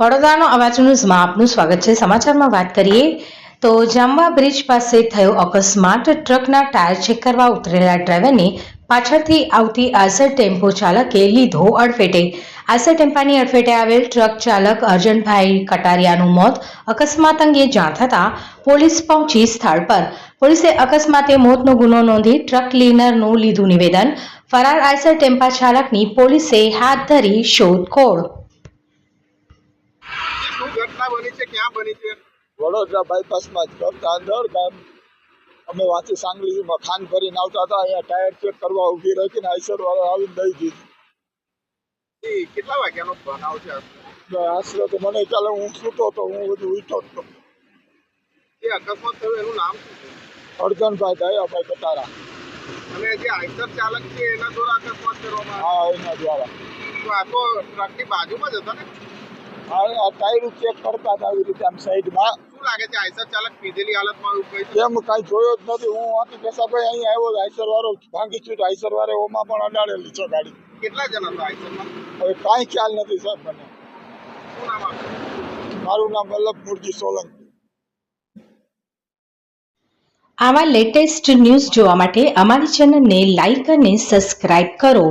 વડોદરાનો અવાજ ન્યૂઝમાં આપનું સ્વાગત છે. સમાચારમાં વાત કરીએ તો જામવા બ્રિજ પાસે થયો અકસ્માત. ટ્રકના ટાયર ચેક કરવા ઉતરેલા ડ્રાઈવરને પાછળથી આવતી આસર ટેમ્પો ચાલકે લીધો અડફેટે. આસર ટેમ્પાની અડફેટે આવેલ ટ્રક ચાલક અર્જનભાઈ કટારિયાનું મોત અકસ્માત અંગે જાણ થતાં પોલીસ પહોંચી સ્થળ પર. પોલીસે અકસ્માતે મોતનો ગુનો નોંધી ટ્રક ક્લીનરનું લીધું નિવેદન. ફરાર આઈસર ટેમ્પા ચાલકની પોલીસે હાથ ધરી શોધખોળ શું ઘટના બની છે? ક્યાં બની છે? વડોદરા બાયપાસમાં જ અંદર ગામ. અમે વાંચી સાંગલીમાં ખાન ભરીને આવતા હતા અહીંયા ટાયર ચેક કરવા ઊભી રાખીને આઈસર વાળા આવીને દઈ દીધી. એ કેટલા વાગ્યાનો બનાવ છે આશરે તો મને ચાલે હું સૂતો તો હું બધું ઉઠો જ તો જે અકસ્માત થયો એનું નામ અર્જનભાઈ દયાભાઈ કટારા અને જે આઈસર ચાલક છે એના દ્વારા અકસ્માત કરવામાં હા એના દ્વારા. તો આ તો ટ્રકની બાજુમાં જ હતા ને? આ ટાયર ચેક કરતા હતા આવી રીતે આમ સાઈડમાં શું લાગે છે આઈસર ચાલક પીધેલી હાલતમાં એમ કાંઈ જોયો જ નથી. હું આથી પેશાભાઈ અહીંયા આવ્યો આઈસર વાળો ભાંગી છું આઈસર વાળે ઓમાં પણ અડાડેલી છે ગાડી. કેટલા જણ હતા આઈસરમાં? હવે કાંઈ ખ્યાલ નથી સાહેબ મને. મારું નામ વલ્લભ મુરજી સોલંકી. આવા લેટેસ્ટ ન્યૂઝ જોવા માટે અમારી ચેનલને લાઈક અને સબસ્ક્રાઇબ કરો.